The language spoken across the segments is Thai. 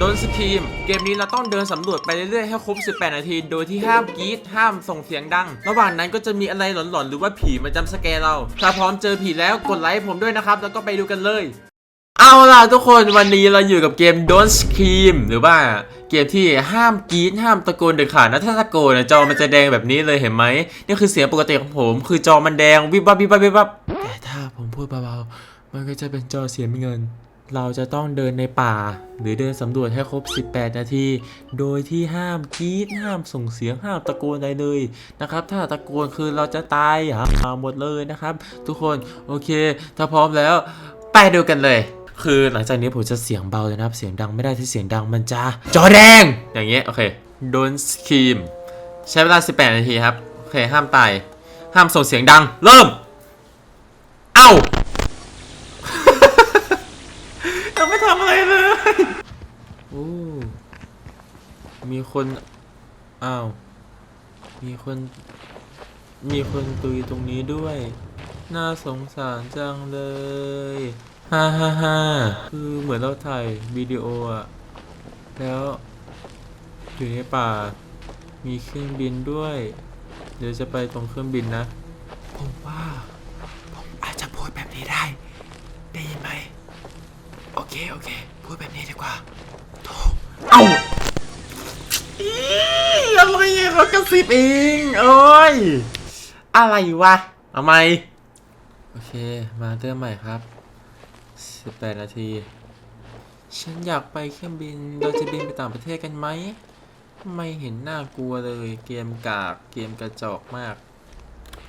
โดนสตรีม เกมนี้เราต้องเดินสำรวจไปเรื่อยๆ ให้ครบ 18 นาที โดยที่ห้ามกรีดห้ามส่งเสียงดัง ระหว่างนั้นก็จะมีอะไรหลอนๆ หรือว่าผีมาจำสแกเรา ถ้าพร้อมเจอผีแล้วกดไลค์ผมด้วยนะครับ แล้วก็ไปดูกันเลย เอาล่ะทุกคนวันนี้เราอยู่กับเกม Don't Scream หรือว่าเกมที่ห้ามกรีดห้ามตะโกนเด็ดขาดนะถ้าตะโกนนะจอมันจะแดงแบบนี้เลยเห็นไหมนี่คือเสียงปกติของผม คือจอมันแดงวิบวับวิบวับวิบวับแต่ถ้าผมพูดเบาๆมันก็จะเป็นจอเสียเงิน เราจะต้องเดินในป่า หรือเดินสำรวจให้ครบ 18 นาที โดยที่ห้ามกรีดห้ามส่งเสียงห้ามตะโกนอะไรเลยนะครับ ถ้าตะโกนคือเราจะตายหาหมดเลยนะครับ ทุกคนโอเค ถ้าพร้อมแล้ว ไปดูกันเลย คือหลังจากนี้ผมจะเสียงเบาเลยนะครับ เสียงดังไม่ได้ที่เสียงดังมันจะจอแดง อย่างเงี้ยโอเคโดนสครีม ใช้เวลา 18 นาทีครับโอเคห้ามตายห้ามส่งเสียงดัง เริ่ม เอ้า ยังไม่ทำอะไรเลย โอ้ มีคน อ้าว มีคน มีคนตุยตรงนี้ด้วย น่าสงสารจังเลย ฮ่าฮ่าฮ่าคือเหมือนเราถ่ายวิดีโออะแล้วอยู่ในป่า มีเครื่องบินด้วย เดี๋ยวจะไปตรงเครื่องบินนะ ผมว่า ผมอาจจะพูดแบบนี้ได้ ได้ยินไหม โอเค โอเค เขากระซิบเองโอ้ย อะไรวะเอาไหมโอเค มาเริ่มใหม่ครับ 18 นาที ฉันอยากไปเครื่องบิน เราจะบินไปต่างประเทศกันไหม ไม่เห็นน่ากลัวเลย เกมกาก เกมกระจอกมาก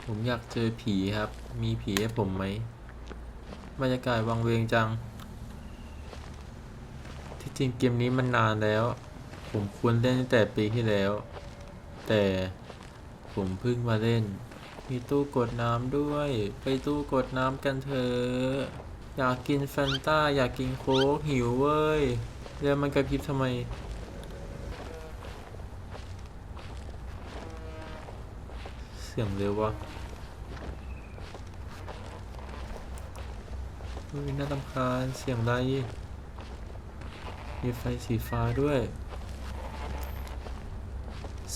ผมอยากเจอผีครับ มีผีให้ผมไหม บรรยากาศวังเวงจัง ที่จริงเกมนี้มันนานแล้ว ผมควรเล่นตั้งแต่ปีที่แล้ว แต่ผมเพิ่งมาเล่น มีตู้กดน้ำด้วย ไปตู้กดน้ำกันเถอะอยากกินแฟนต้า อยากกินโค้กหิวเว้ยแล้วมันกระพริบทำไม เสียงเร็ววะเฮ้ยน่าตำคาญเสียงอะไรมีไฟสีฟ้าด้วย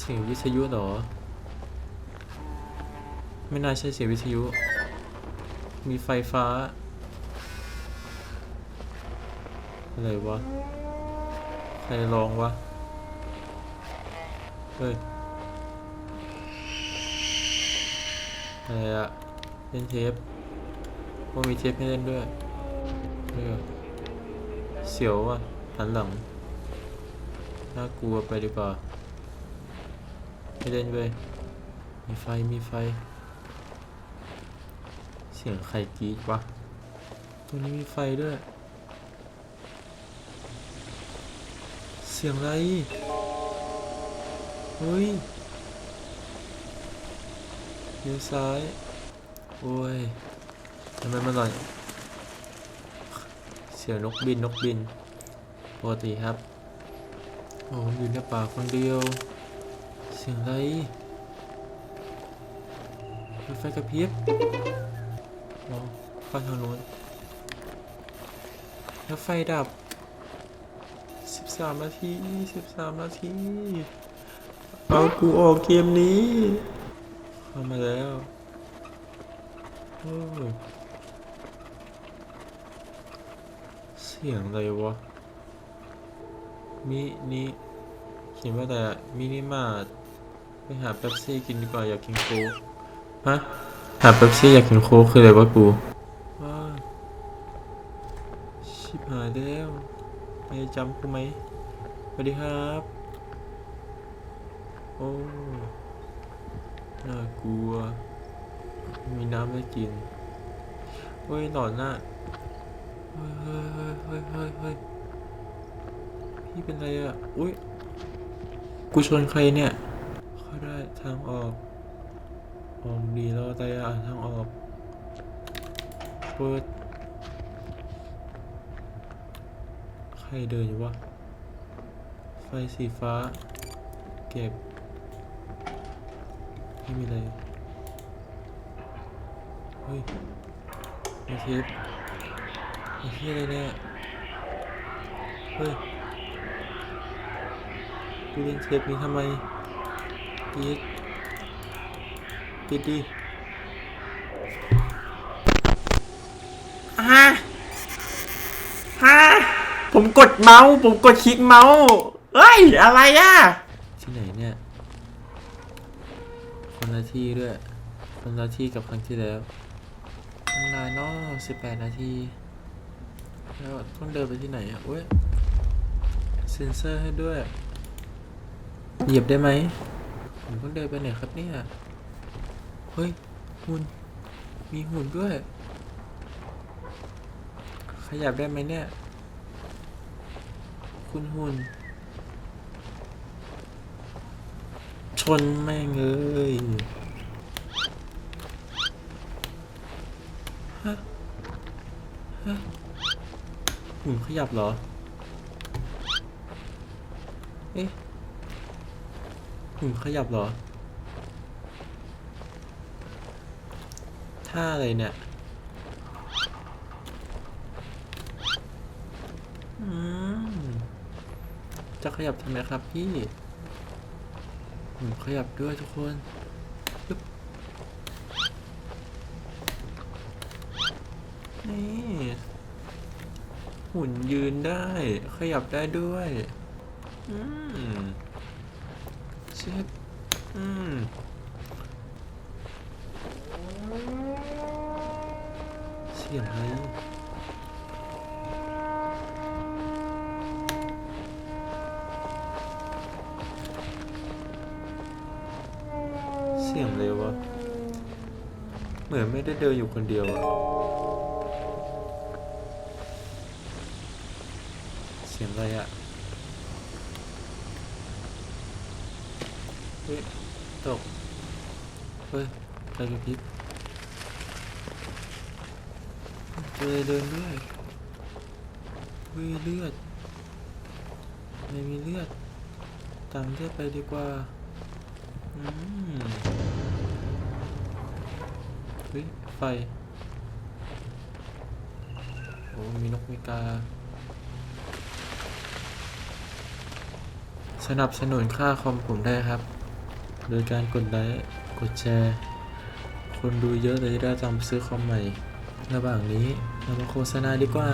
เสียงวิทยุเหรอ ไม่น่าใช่เสียงวิทยุ มีไฟฟ้า อะไรวะ ใครร้องวะ เฮ้ย อะไรอะเล่นเทปว่ามีเทปให้เล่นด้วยเออเสียวอะหันหลังน่ากลัวไปดีกว่า ไม่เล่นเว้ยมีไฟมีไฟ เสียงใครกรีดวะตรงนี้มีไฟด้วย เสียงอะไรเฮ้ยเลี้ยวซ้าย โอ้ยทำไมมันหน่อย เสียงนกบินนกบินปกติครับ โอ้อยู่ในป่าคนเดียว เสียงอะไรรถไฟกระพริบอ๋อเข้าทางโน้นแล้วไฟดับ 13 นาที 13 นาที เอากูออกเกมนี้เข้ามาแล้วโอ้เสียงอะไรวะมินิเขียนว่าแต่มินิมาร์ หาเป๊ปซี่กินดีกว่าอยากกินโค้กฮะหาเป๊ปซี่อยากกินโค้กคืออะไรวะกูว้าชิบหายแล้วไม่จำกูไหมสวัสดีครับ โอ้น่ากลัว มีน้ำให้กินเฮ้ยหลอนน่ะเฮ้ยเฮ้ยเฮ้ยเฮ้ยเฮ้ยเฮ้ยพี่เป็นไรอะ อุ้ยกูชนใครเนี่ย เขาได้ทางออกออกดีแล้วแต่อะทางออก เปิด ใครเดินอยู่วะ ไฟสีฟ้า เก็บ ไม่มีอะไร เฮ้ยมีเทปไอ้ที่อะไรเนี่ย เฮ้ยกูเล่นเทปนี้ทำไม ปิดปิดดิฮะฮะผมกดเมาส์ผมกดคลิกเมาส์เอ้ย อะไรอะที่ไหนเนี่ย คนละที่ด้วย คนละที่กับครั้งที่แล้วนานเนาะสิบแปดนาที แล้วต้องเดินไปที่ไหนอะเว้ยเซ็นเซอร์ให้ด้วย เหยียบได้ไหม ผมต้องเดินไปไหนครับเนี่ย เฮ้ย หุ่น มีหุ่นด้วย ขยับได้ไหมเนี่ย คุณหุ่น ชนแม่งเลยฮะ ฮะ หุ่นขยับเหรอ เอ๊ะ หุ่นขยับเหรอ ท่าอะไรเนี่ยจะขยับทำไมครับพี่หุ่นขยับด้วยทุกคนนี่หุ่นยืนได้ ขยับได้ด้วย อืม ช็ดอืมเสียงอะไรเสียงอะไรวะ เหมือนไม่ได้เดินอยู่คนเดียวอะเสียงอะไรอะ ฮ้ยตกเฮ้ยใครกระพริบเจอเดินด้วยเฮ้ยเลือดไม่มีเลือดตามเลือดไปดีกว่าอืมเฮ้ยไฟโอ้มีนกมีกา สนับสนุนค่าคอมผมได้ครับ โดยการกดไลค์กดแชร์ คนดูเยอะเลยได้ตังค์ไปซื้อคอมใหม่ ระหว่างนี้เรามาโฆษณาดีกว่า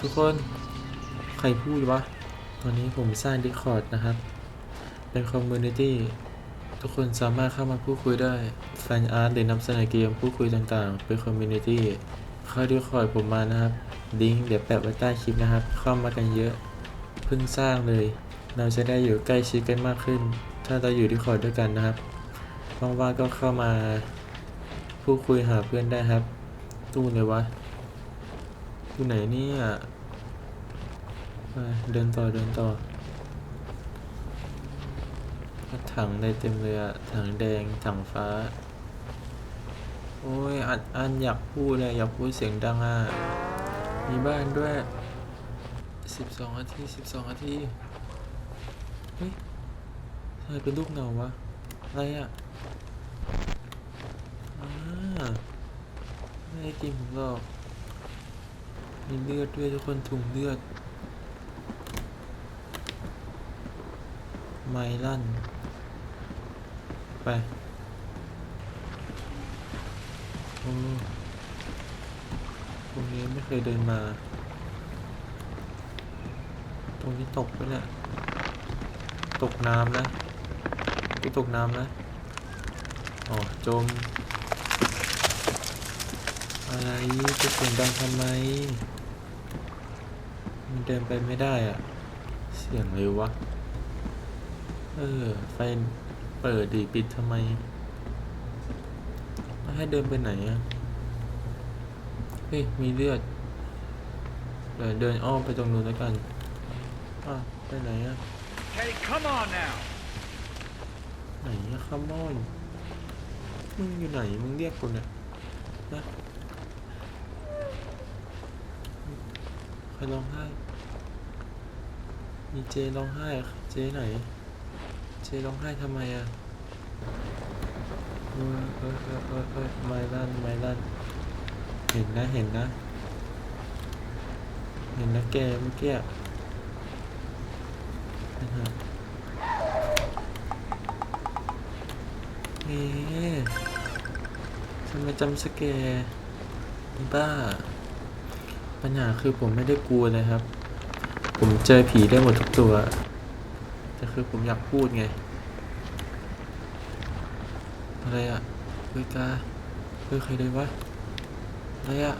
ทุกคนใครพูดวะตอนนี้ผมสร้าง Discord นะครับ เป็นคอมมูนิตี้ทุกคนสามารถเข้ามาพูดคุยได้แฟนอาร์ตหรือนำเสนอเกมพูดคุยต่างๆ เป็นคอมมูนิตี้เข้า Discord ผมมานะครับลิงก์เดี๋ยวแปะไว้ใต้คลิปนะครับ เข้ามากันเยอะ เพิ่งสร้างเลย เราจะได้อยู่ใกล้ชิดกันมากขึ้น ถ้าเราอยู่ที่คอร์ดด้วยกันนะครับว่างๆก็เข้ามาพูดคุยหาเพื่อนได้ครับ ตู้เลยวะตู้ไหนเนี่ยเดินต่อเดินต่อถังได้เต็มเลยอะถังแดงถังฟ้า โอ้ยอัดอันอยากพูดเลยอยากพูดเสียงดังอะมีบ้านด้วยสิบสองนาทีสิบสองนาทีเฮ้ย ทำไมเป็นรูปเงาวะ อะไรอะอ่าไม่ได้กินผมหรอก มีเลือดด้วยทุกคนถุงเลือด ไมลั่น ไป โอ้ตรงนี้ไม่เคยเดินมา ตรงนี้ตกไปเนี่ย ตกน้ำนะ ไปตกน้ำนะอ๋อจม อะไรจะเสียงดังทำไม มันเดินไปไม่ได้อะเสียงอะไรวะ เออ ไฟเปิดดีปิดทำไมให้เดินไปไหนอะเฮ้ย มีเลือดเดี๋ยวเดินอ้อมไปตรงนู้นแล้วกัน อะ ไปไหนอะ Hey, come on now. ไหนอะคัมมอนมึงอยู่ไหน มึงเรียกกูเนี่ยนะใครร้องไห้ มีเจร้องไห้อะเจไหน เจร้องไห้ทำไมอะเออเออเออเออเออไม่ลั่นไม่ลั่นเห็นนะเห็นนะ เห็นนะแกเมื่อกี้อะนะ ฮะมาจำสแกร์บ้า ปัญหาคือผมไม่ได้กลัวเลยครับ ผมเจอผีได้หมดทุกตัว แต่คือผมอยากพูดไง อะไรอะเฮ้ยกาเฮ้ยใครเลยวะ อะไรอะ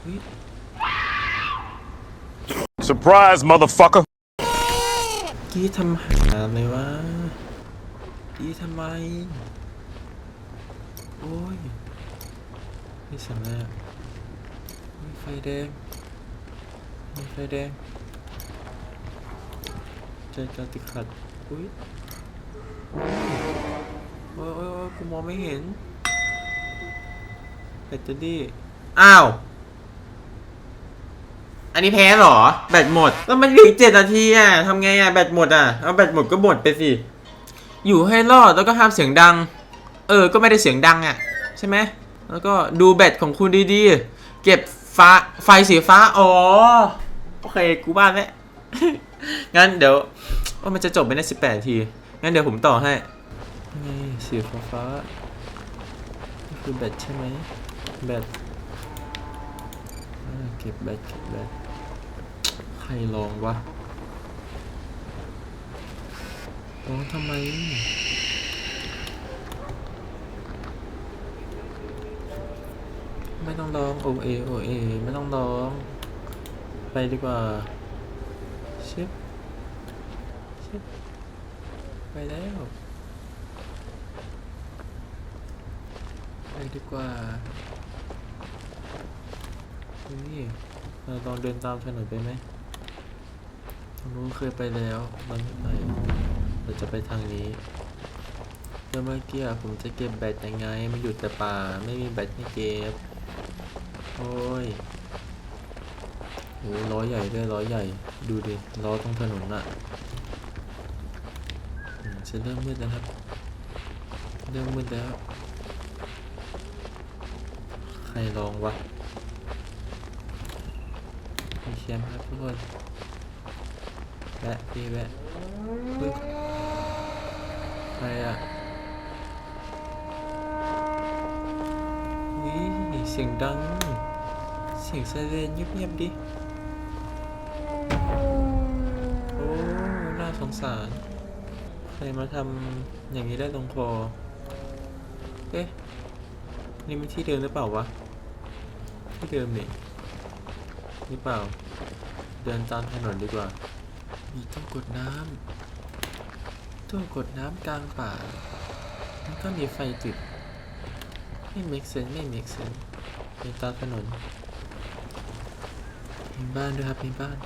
เฮ้ย Surprise, motherfucker! กี้ทำหาอะไรวะ กี้ทำไม โอ้ยนี่สั่งอะไรอะมีไฟแดง มีไฟแดง ใจจอติดขัด อุ้ยโอ้ยโอ้ยอยกูมองไม่เห็นแบตเตอรี่ อ้าว อันนี้แพ้เหรอ แบตหมด แล้วมันเหลือเจ็ดนาทีอะทำไงอะ แบตหมดอะ เอาแบตหมดก็หมดไปสิ อยู่ให้รอดแล้วก็ห้ามเสียงดัง เออ ก็ไม่ได้เสียงดังอะ ใช่ไหม แล้วก็ดูแบตของคุณดีๆ เก็บฟ้าไฟสีฟ้า อ๋อ โอเค กูบ้านแล้ว งั้นเดี๋ยวว่ามันจะจบไปในสิบแปดที งั้นเดี๋ยวผมต่อให้นี่สีฟ้าฟ้าคือแบตใช่ไหมแบตเก็บแบตเก็บแบตใครลองวะ ลอทำไม ไม่ต้องร้อง โอเอ โอเอ ไม่ต้องร้อง ไปดีกว่า ชิป ชิป ไปแล้ว ไปดีกว่าเฮ้ยเราลองเดินตามถนนไปไหมทางนู้นเคยไปแล้วเราไม่ไป เราจะไปทางนี้เมื่อเมื่อกี้อะผมจะเก็บแบตยังไงมันอยู่แต่ป่าไม่มีแบตให้เก็บโอ้ยโอ้ล้อใหญ่ด้วยล้อใหญ่ดูดิล้อตรงถนนอะอืมจะเริ่มมืดแล้วครับเริ่มมืดแล้ว ใครลองวะมีแชมป์ครับทุกคนแวะพี่แวะ ไรอะวิเสียงดัง เสียงไซเรนเงียบๆดิ โอ้ น่าสงสาร ใครมาทำอย่างนี้ได้ลงคอ เอ๊ะ นี่มันที่เดิมหรือเปล่าวะ ที่เดิมนี่หรือเปล่า เดินตามถนนดีกว่า มีตู้กดน้ำ ตู้กดน้ำกลางป่า มันก็มีไฟติด ไม่ make sense ไม่ make sense เดินตาถนน มีบ้านด้วยครับ มีบ้าน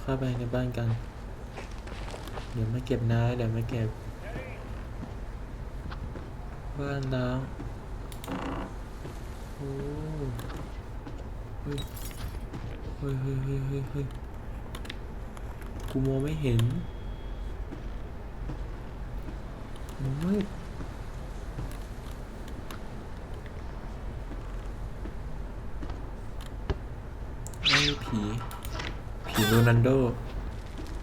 เข้าไปในบ้านกัน เดี๋ยวมาเก็บน้าเดี๋ยวมาเก็บ บ้านล้าโอ้ยเฮ้ยเฮ้ยเฮ้ยเฮ้ย กูมองไม่เห็นมืดไอ้ผี ผีโรนันโด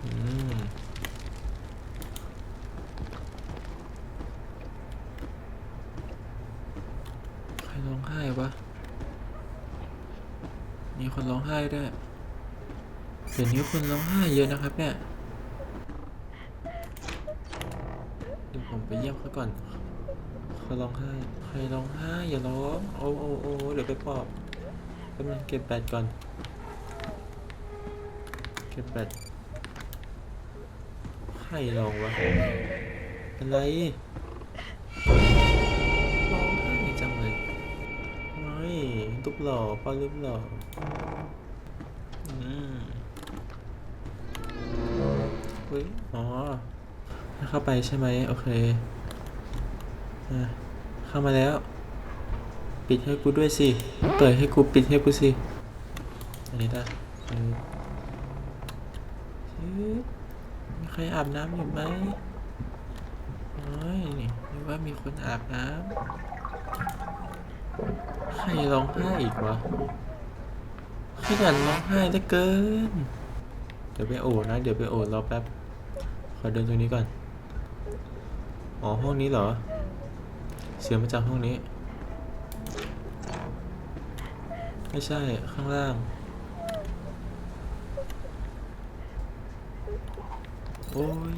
อืมใครร้องไห้วะมีคนร้องไห้ด้วย เดี๋ยวนี้คนร้องไห้เยอะนะครับเนี่ยเดี๋ยวผมไปเยี่ยมเขาก่อนเขาร้องไห้ใครร้องไห้อย่าร้องโอ้โอ้โอ้เดี๋ยวไปปอบแป๊บนึงเก็บแบตก่อน เก็บแบตใครร้องวะอะไรร้องไห้จังเลยไม่รูปหล่อป้ารูปหล่อม อ๋อเข้าไปใช่ไหมโอเคอเข้ามาแล้ว ปิดให้กูด้วยสิ เปิดให้กูปิดให้กูสิ อันนี้ได้มีใครอาบน้ำอยู่ไหมโอ้ยนี่นึกว่ามีคนอาบน้ำใครร้องไห้อีกวะขยันร้องไห้เหลือเกิน ดี๋ยวไปโอนะ เดี๋ยวไปโอรอแป๊บ ขอเดินตรงนี้ก่อน อ๋อ ห้องนี้เหรอ เสียงมาจากห้องนี้ ไม่ใช่ ข้างล่าง โอ้ย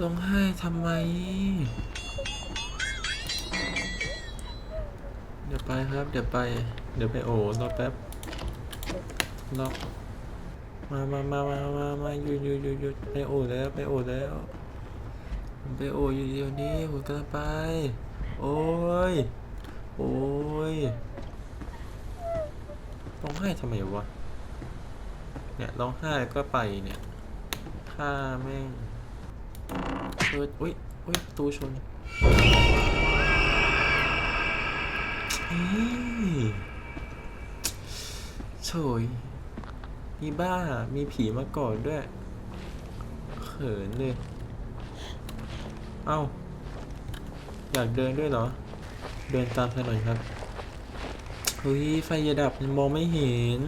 ร้องไห้ทำไม เดี๋ยวไปครับ เดี๋ยวไป เดี๋ยวไปโอ้รอแป๊บ รอมามามามามามาหยุดหยุดหยุดหยุดไปโอแล้วไปโอแล้วผมไปโออยู่เดี๋ยวนี้ผมกำลังไป โอ้ย โอ้ยร้องไห้ทำไมวะ เนี่ยร้องไห้ก็ไปเนี่ยฆ่าแม่งเปิดอุ้ยอุ้ยตูชนโฉย มีบ้า มีผีมาก่อนด้วย เขินเลย เอ้า อยากเดินด้วยเหรอ เดินตามถนนครับ เฮ้ย ไฟอย่าดับมันมองไม่เห็น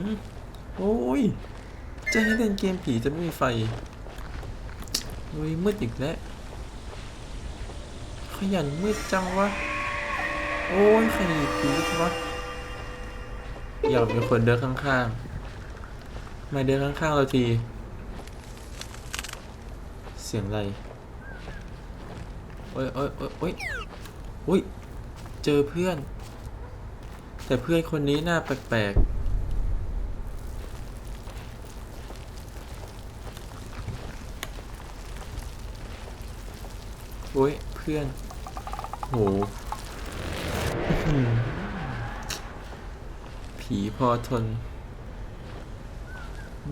โอ้ย จะให้เล่นเกมผีจะไม่มีไฟเฮ้ย มืดอีกแล้ว ขยันมืดจังวะ โอ้ยใครผีวะอยากมีคนเดินข้างๆ มาเดินข้างๆเราที เสียงอะไร โอ้ยโอ้ยโอ้ยโอ้ยอุ้ย เจอเพื่อน แต่เพื่อนคนนี้หน้าแปลกๆโอ้ย เพื่อน โหผีพอทน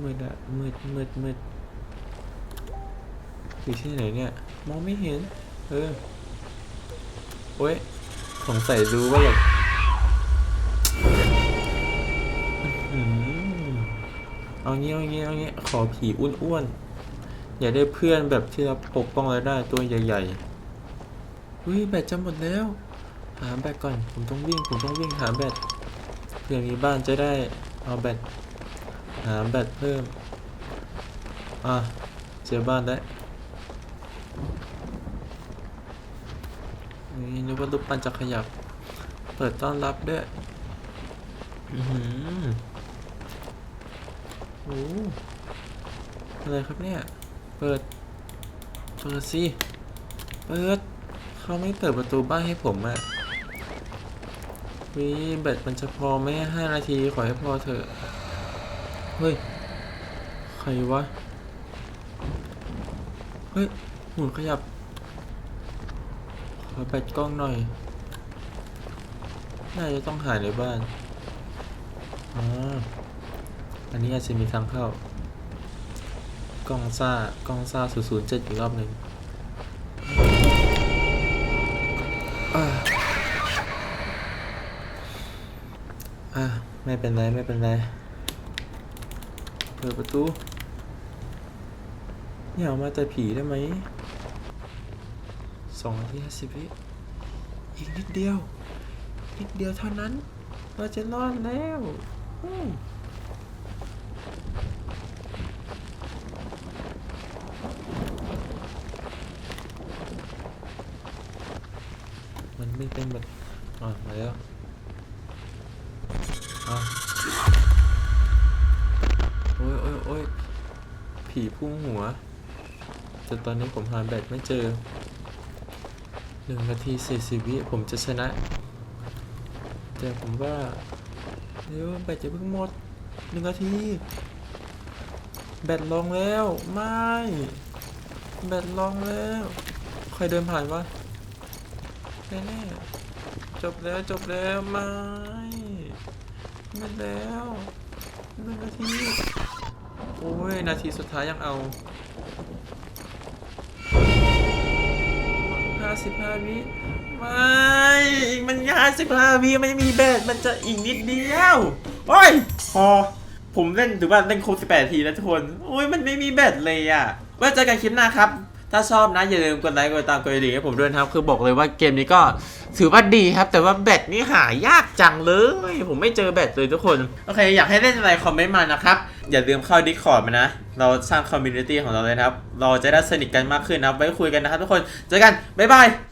มืดอะมืดมืดมืดอยู่ที่ไหนเนี่ย มองไม่เห็น เออโอ้ยสงสัยรู้ว่าอยากอื้อหือเอางี้เอางี้เอางี้ขอผีอ้วนๆ อย่าได้เพื่อนแบบที่เราปกป้องเราได้ตัวใหญ่ๆอุ้ยแบตจะหมดแล้ว หาแบตก่อน ผมต้องวิ่ง ผมต้องวิ่งหาแบตเผื่อมีบ้านจะได้เอาแบต หาแบตเพิ่ม อะเจอบ้านแล้นี่นึกว่ารูปปั้นจะขยับ เปิดต้อนรับด้วยอือหือโอ้อะไรครับเนี่ย เปิด เปิดสิ เปิด เขาไม่เปิดประตูบ้านให้ผมอะวิแบตมันจะพอไหมห้านาที ขอให้พอเถอะ เฮ้ย ใครวะ เฮ้ยหมุนขยับ ขอแบตกล้องหน่อย น่าจะต้องหายในบ้านอ๋ออันนี้อาจจะมีทางเข้ากล้องซ่ากล้องซ่า007อีกรอบหนึ่งอ่าอ่าไม่เป็นไร ไม่เป็นไร เปิดประตูอย่าเอามาแต่ผีได้ไหมสองนาทีห้าสิบวิอีกนิดเดียว นิดเดียวเท่านั้น เราจะรอดแล้วมมันไม่เป็นแบบอะมาแล้ว ผีพุ่งหัวแต่ตอนนี้ผมหาแบตไม่เจอหนึ่งนาทีสี่สิบวิผมจะชนะ แต่ผมว่าเดี๋ยวแบตจะเพิ่งหมดหนึ่งนาที แบตลงแล้ว ไม่ แบตลงแล้วใครเดินผ่านวะแน่จบแล้วจบแล้ว ไม่หมดแล้วหนึ่งนาที โอ้ย นาทีสุดท้ายยังเอาห้าสิบห้าวิ ไม่ มันห้าสิบห้าวิไม่มีแบตมันจะอีกนิดเดียว โอ้ย พอ ผมเล่นถือว่าเล่นครบสิบแปดทีแล้วทุกคน โอ้ย มันไม่มีแบตเลยอะ ไว้เจอกันคลิปหน้าครับถ้าชอบนะอย่าลืมกดไลค์กดติดตามกดดิ่งให้ผมด้วยนะครับ คือบอกเลยว่าเกมนี้ก็ถือว่าดีครับ แต่ว่าแบตนี่หายากจังเลย ผมไม่เจอแบตเลยทุกคน โอเค อยากให้เล่นอะไรคอมเมนต์มานะครับ อย่าลืมเข้า Discord มานะ เราสร้างคอมมูนิตี้ของเราเลยนะครับ เราจะได้สนิทกันมากขึ้นนะครับ ไว้คุยกันนะครับทุกคน เจอกัน บ๊ายบาย